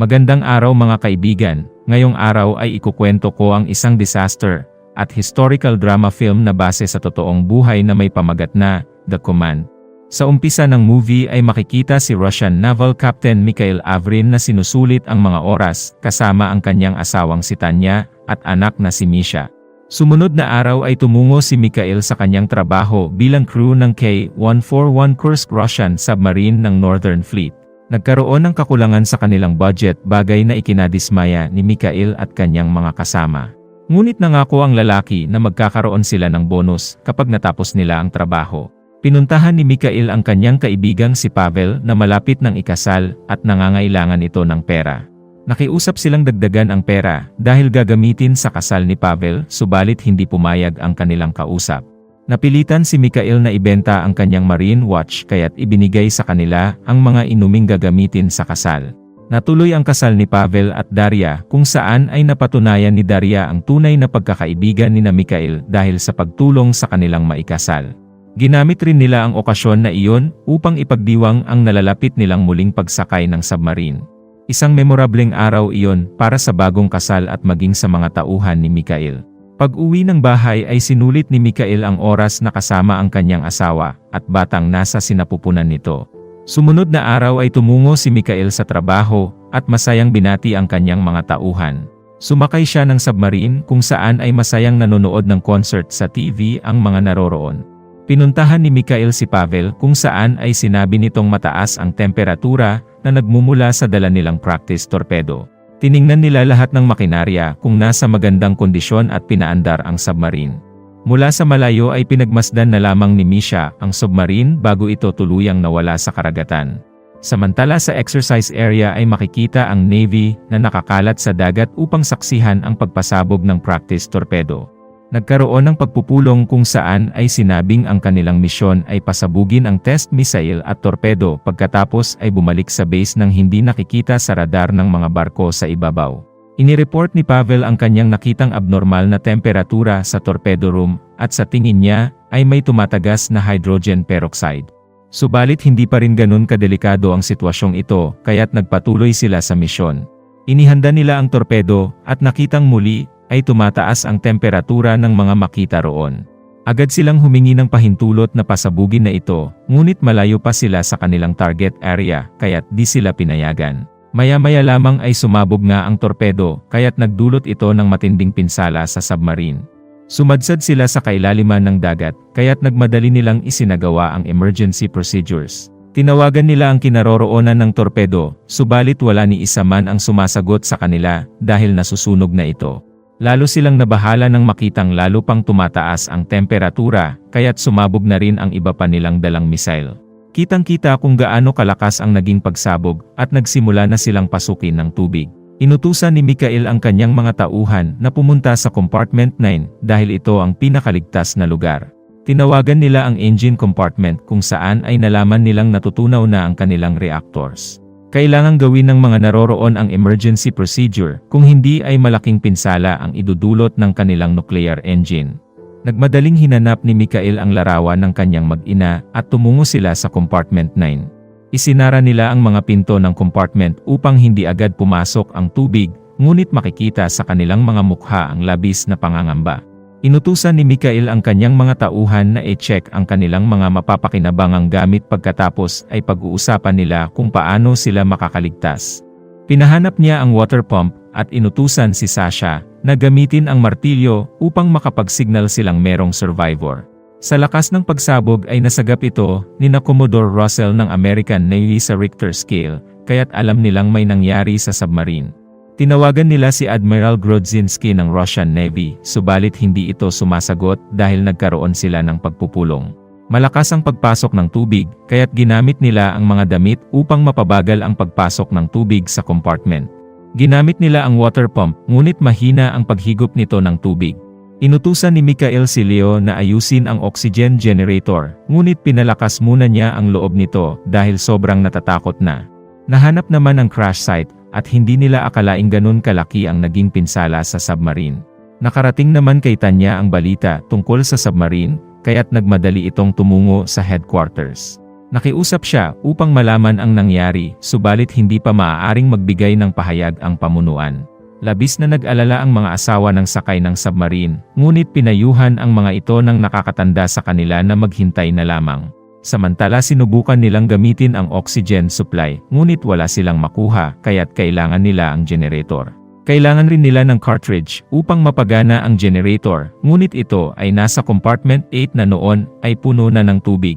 Magandang araw mga kaibigan, ngayong araw ay ikukwento ko ang isang disaster at historical drama film na base sa totoong buhay na may pamagat na The Command. Sa umpisa ng movie ay makikita si Russian Naval Captain Mikhail Avrin na sinusulit ang mga oras kasama ang kanyang asawang si Tanya at anak na si Misha. Sumunod na araw ay tumungo si Mikhail sa kanyang trabaho bilang crew ng K-141 Kursk Russian submarine ng Northern Fleet. Nagkaroon ng kakulangan sa kanilang budget bagay na ikinadismaya ni Mikael at kanyang mga kasama. Ngunit nangako ang lalaki na magkakaroon sila ng bonus kapag natapos nila ang trabaho. Pinuntahan ni Mikael ang kanyang kaibigang si Pavel na malapit ng ikasal at nangangailangan ito ng pera. Nakiusap silang dagdagan ang pera dahil gagamitin sa kasal ni Pavel subalit hindi pumayag ang kanilang kausap. Napilitan si Mikael na ibenta ang kanyang marine watch kaya't ibinigay sa kanila ang mga inuming gagamitin sa kasal. Natuloy ang kasal ni Pavel at Daria kung saan ay napatunayan ni Daria ang tunay na pagkakaibigan ni na Mikael dahil sa pagtulong sa kanilang maikasal. Ginamit rin nila ang okasyon na iyon upang ipagdiwang ang nalalapit nilang muling pagsakay ng submarine. Isang memorableng araw iyon para sa bagong kasal at maging sa mga tauhan ni Mikael. Pag-uwi ng bahay ay sinulit ni Mikael ang oras na kasama ang kanyang asawa at batang nasa sinapupunan nito. Sumunod na araw ay tumungo si Mikael sa trabaho at masayang binati ang kanyang mga tauhan. Sumakay siya ng submarine kung saan ay masayang nanonood ng concert sa TV ang mga naroroon. Pinuntahan ni Mikael si Pavel kung saan ay sinabi nitong mataas ang temperatura na nagmumula sa dala nilang practice torpedo. Tiningnan nila lahat ng makinarya kung nasa magandang kondisyon at pinaandar ang submarine. Mula sa malayo ay pinagmasdan na lamang ni Misha ang submarine bago ito tuluyang nawala sa karagatan. Samantala sa exercise area ay makikita ang Navy na nakakalat sa dagat upang saksihan ang pagpasabog ng practice torpedo. Nagkaroon ng pagpupulong kung saan ay sinabing ang kanilang misyon ay pasabugin ang test missile at torpedo pagkatapos ay bumalik sa base nang hindi nakikita sa radar ng mga barko sa ibabaw. Inireport ni Pavel ang kanyang nakitang abnormal na temperatura sa torpedo room at sa tingin niya ay may tumatagas na hydrogen peroxide. Subalit hindi pa rin ganun kadelikado ang sitwasyong ito kaya't nagpatuloy sila sa misyon. Inihanda nila ang torpedo at nakitang muli ay tumataas ang temperatura ng mga makita roon. Agad silang humingi ng pahintulot na pasabugin na ito, ngunit malayo pa sila sa kanilang target area, kaya't di sila pinayagan. Maya-maya lamang ay sumabog nga ang torpedo, kaya't nagdulot ito ng matinding pinsala sa submarine. Sumadsad sila sa kailaliman ng dagat, kaya't nagmadali nilang isinagawa ang emergency procedures. Tinawagan nila ang kinaroroonan ng torpedo, subalit wala ni isa man ang sumasagot sa kanila dahil nasusunog na ito. Lalo silang nabahala nang makitang lalo pang tumataas ang temperatura, kaya't sumabog na rin ang iba pa nilang dalang missile. Kitang-kita kung gaano kalakas ang naging pagsabog, at nagsimula na silang pasukin ng tubig. Inutusan ni Mikael ang kanyang mga tauhan na pumunta sa Compartment 9 dahil ito ang pinakaligtas na lugar. Tinawagan nila ang engine compartment kung saan ay nalaman nilang natutunaw na ang kanilang reactors. Kailangang gawin ng mga naroroon ang emergency procedure kung hindi ay malaking pinsala ang idudulot ng kanilang nuclear engine. Nagmadaling hinanap ni Mikael ang larawan ng kanyang mag-ina at tumungo sila sa compartment 9. Isinara nila ang mga pinto ng compartment upang hindi agad pumasok ang tubig, ngunit makikita sa kanilang mga mukha ang labis na pangangamba. Inutusan ni Mikael ang kanyang mga tauhan na i-check ang kanilang mga mapapakinabangang gamit pagkatapos ay pag-uusapan nila kung paano sila makakaligtas. Pinahanap niya ang water pump at inutusan si Sasha na gamitin ang martilyo upang makapag-signal silang merong survivor. Sa lakas ng pagsabog ay nasagap ito ni na Commodore Russell ng American Navy sa Richter scale, kaya't alam nilang may nangyari sa submarine. Tinawagan nila si Admiral Grodzinski ng Russian Navy, subalit hindi ito sumasagot dahil nagkaroon sila ng pagpupulong. Malakas ang pagpasok ng tubig, kaya't ginamit nila ang mga damit upang mapabagal ang pagpasok ng tubig sa compartment. Ginamit nila ang water pump, ngunit mahina ang paghigop nito ng tubig. Inutusan ni Mikael si Leo na ayusin ang oxygen generator, ngunit pinalakas muna niya ang loob nito dahil sobrang natatakot na. Nahanap naman ang crash site, at hindi nila akalaing ganun kalaki ang naging pinsala sa submarine. Nakarating naman kay Tanya ang balita tungkol sa submarine, kaya't nagmadali itong tumungo sa headquarters. Nakiusap siya upang malaman ang nangyari, subalit hindi pa maaaring magbigay ng pahayag ang pamunuan. Labis na nag-alala ang mga asawa ng sakay ng submarine, ngunit pinayuhan ang mga ito ng nakakatanda sa kanila na maghintay na lamang. Samantala sinubukan nilang gamitin ang oxygen supply, ngunit wala silang makuha, kaya't kailangan nila ang generator. Kailangan rin nila ng cartridge upang mapagana ang generator, ngunit ito ay nasa compartment 8 na noon ay puno na ng tubig.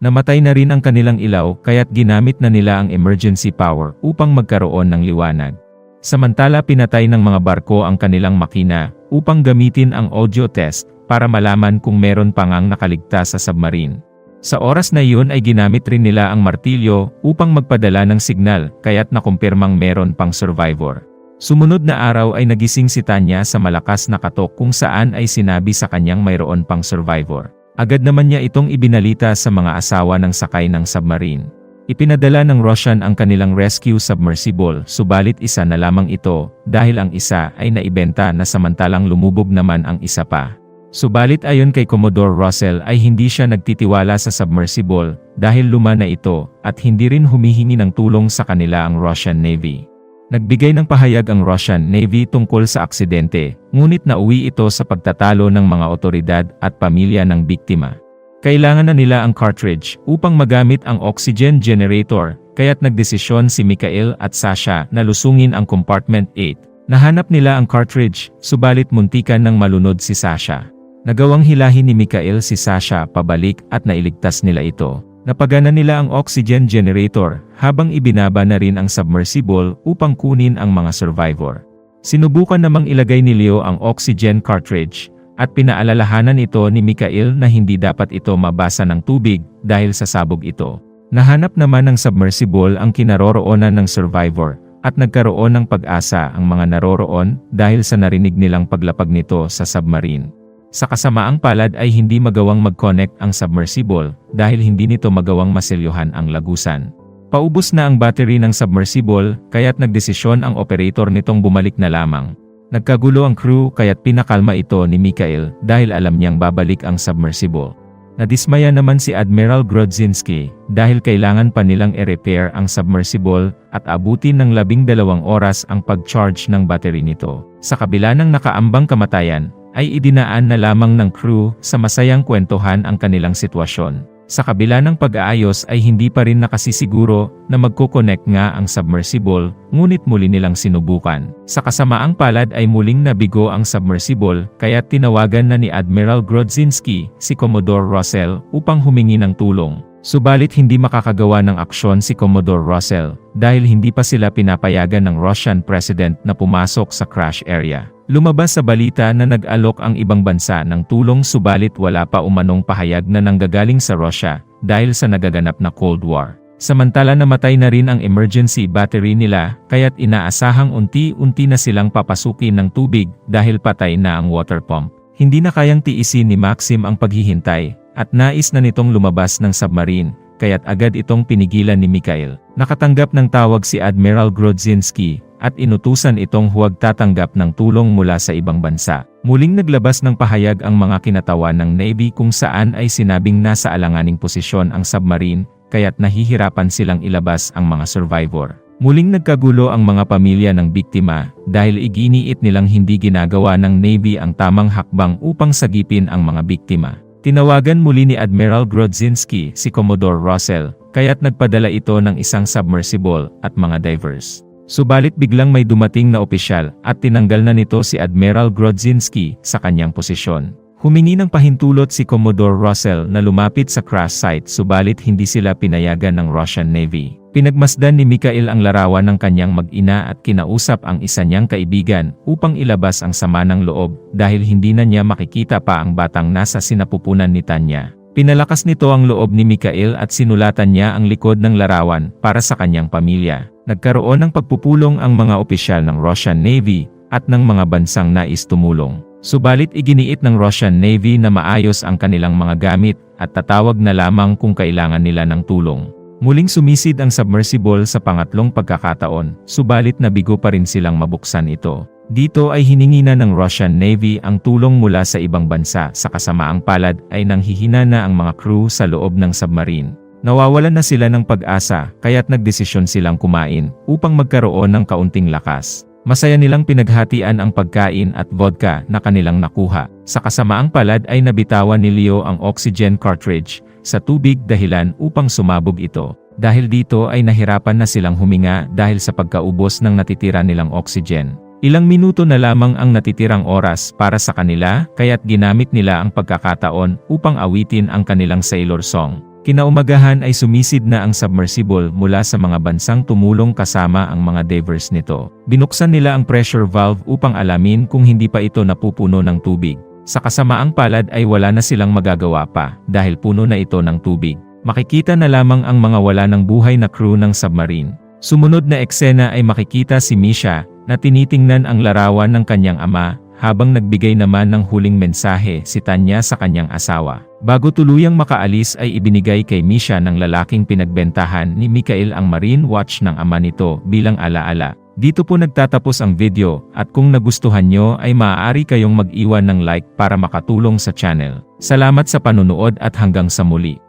Namatay na rin ang kanilang ilaw kaya't ginamit na nila ang emergency power upang magkaroon ng liwanag. Samantala pinatay ng mga barko ang kanilang makina upang gamitin ang audio test para malaman kung meron pang ang nakaligtas sa submarine. Sa oras na iyon ay ginamit rin nila ang martilyo upang magpadala ng signal kaya't nakumpirmang meron pang survivor. Sumunod na araw ay nagising si Tanya sa malakas na katok kung saan ay sinabi sa kanyang mayroon pang survivor. Agad naman niya itong ibinalita sa mga asawa ng sakay ng submarine. Ipinadala ng Russian ang kanilang rescue submersible, subalit isa na lamang ito, dahil ang isa ay naibenta na samantalang lumubog naman ang isa pa. Subalit ayon kay Commodore Russell ay hindi siya nagtitiwala sa submersible, dahil luma na ito, at hindi rin humihingi ng tulong sa kanila ang Russian Navy. Nagbigay ng pahayag ang Russian Navy tungkol sa aksidente, ngunit nauwi ito sa pagtatalo ng mga otoridad at pamilya ng biktima. Kailangan na nila ang cartridge upang magamit ang oxygen generator, kaya't nagdesisyon si Mikael at Sasha na lusungin ang compartment 8. Nahanap nila ang cartridge, subalit muntikan ng malunod si Sasha. Nagawang hilahin ni Mikael si Sasha pabalik at nailigtas nila ito. Napagana nila ang oxygen generator, habang ibinaba na rin ang submersible upang kunin ang mga survivor. Sinubukan namang ilagay ni Leo ang oxygen cartridge, at pinaalalahanan ito ni Mikael na hindi dapat ito mabasa ng tubig dahil sa sabog ito. Nahanap naman ng submersible ang kinaroroonan ng survivor, at nagkaroon ng pag-asa ang mga naroroon dahil sa narinig nilang paglapag nito sa submarine. Sa kasamaang palad ay hindi magawang mag-connect ang submersible dahil hindi nito magawang maselyuhan ang lagusan. Paubos na ang battery ng submersible kaya't nagdesisyon ang operator nitong bumalik na lamang. Nagkagulo ang crew kaya't pinakalma ito ni Mikael dahil alam niyang babalik ang submersible. Nadismaya naman si Admiral Grodzinski dahil kailangan pa nilang i-repair ang submersible at abutin ng labing dalawang oras ang pag-charge ng battery nito. Sa kabila ng nakaambang kamatayan, ay idinaan na lamang ng crew sa masayang kwentuhan ang kanilang sitwasyon. Sa kabila ng pag-aayos ay hindi pa rin nakasisiguro na magkoconnect nga ang submersible, ngunit muli nilang sinubukan. Sa kasamaang palad ay muling nabigo ang submersible, kaya tinawagan na ni Admiral Grodzinski si Commodore Russell upang humingi ng tulong. Subalit hindi makakagawa ng aksyon si Commodore Russell dahil hindi pa sila pinapayagan ng Russian President na pumasok sa crash area. Lumabas sa balita na nag-alok ang ibang bansa ng tulong subalit wala pa umanong pahayag na nanggagaling sa Russia dahil sa nagaganap na Cold War. Samantala namatay na rin ang emergency battery nila kaya't inaasahang unti-unti na silang papasukin ng tubig dahil patay na ang water pump. Hindi na kayang tiisin ni Maxim ang paghihintay at nais na nitong lumabas ng submarine kaya't agad itong pinigilan ni Mikhail. Nakatanggap ng tawag si Admiral Grodzinski at inutusan itong huwag tatanggap ng tulong mula sa ibang bansa. Muling naglabas ng pahayag ang mga kinatawan ng Navy kung saan ay sinabing nasa alanganing posisyon ang submarine, kaya't nahihirapan silang ilabas ang mga survivor. Muling nagkagulo ang mga pamilya ng biktima dahil iginiit nilang hindi ginagawa ng Navy ang tamang hakbang upang sagipin ang mga biktima. Tinawagan muli ni Admiral Grodzinski si Commodore Russell, kaya't nagpadala ito ng isang submersible at mga divers. Subalit biglang may dumating na opisyal at tinanggal na nito si Admiral Grodzinski sa kanyang posisyon. Humingi ng pahintulot si Commodore Russell na lumapit sa crash site subalit hindi sila pinayagan ng Russian Navy. Pinagmasdan ni Mikhail ang larawan ng kanyang mag-ina at kinausap ang isa niyang kaibigan upang ilabas ang sama ng loob dahil hindi na niya makikita pa ang batang nasa sinapupunan ni Tanya. Pinalakas nito ang loob ni Mikhail at sinulatan niya ang likod ng larawan para sa kanyang pamilya nagkaroon ng pagpupulong ang mga opisyal ng Russian Navy at ng mga bansang nais tumulong. Subalit iginiit ng Russian Navy na maayos ang kanilang mga gamit at tatawag na lamang kung kailangan nila ng tulong. Muling sumisid ang submersible sa pangatlong pagkakataon, subalit nabigo pa rin silang mabuksan ito. Dito ay hiningi na ng Russian Navy ang tulong mula sa ibang bansa sa kasamaang palad ay nanghihina na ang mga crew sa loob ng submarine. Nawawalan na sila ng pag-asa, kaya't nagdesisyon silang kumain, upang magkaroon ng kaunting lakas. Masaya nilang pinaghatian ang pagkain at vodka na kanilang nakuha. Sa kasamaang palad ay nabitawan ni Leo ang oxygen cartridge sa tubig dahilan upang sumabog ito. Dahil dito ay nahirapan na silang huminga dahil sa pagkaubos ng natitira nilang oxygen. Ilang minuto na lamang ang natitirang oras para sa kanila, kaya't ginamit nila ang pagkakataon upang awitin ang kanilang sailor song. Kinaumagahan ay sumisid na ang submersible mula sa mga bansang tumulong kasama ang mga divers nito. Binuksan nila ang pressure valve upang alamin kung hindi pa ito napupuno ng tubig. Sa kasamaang palad ay wala na silang magagawa pa dahil puno na ito ng tubig. Makikita na lamang ang mga wala ng buhay na crew ng submarine. Sumunod na eksena ay makikita si Misha na tinitingnan ang larawan ng kanyang ama habang nagbigay naman ng huling mensahe si Tanya sa kanyang asawa. Bago tuluyang makaalis ay ibinigay kay Misha ng lalaking pinagbentahan ni Mikael ang marine watch ng ama nito bilang alaala. Dito po nagtatapos ang video at kung nagustuhan nyo ay maaari kayong mag-iwan ng like para makatulong sa channel. Salamat sa panunood at hanggang sa muli.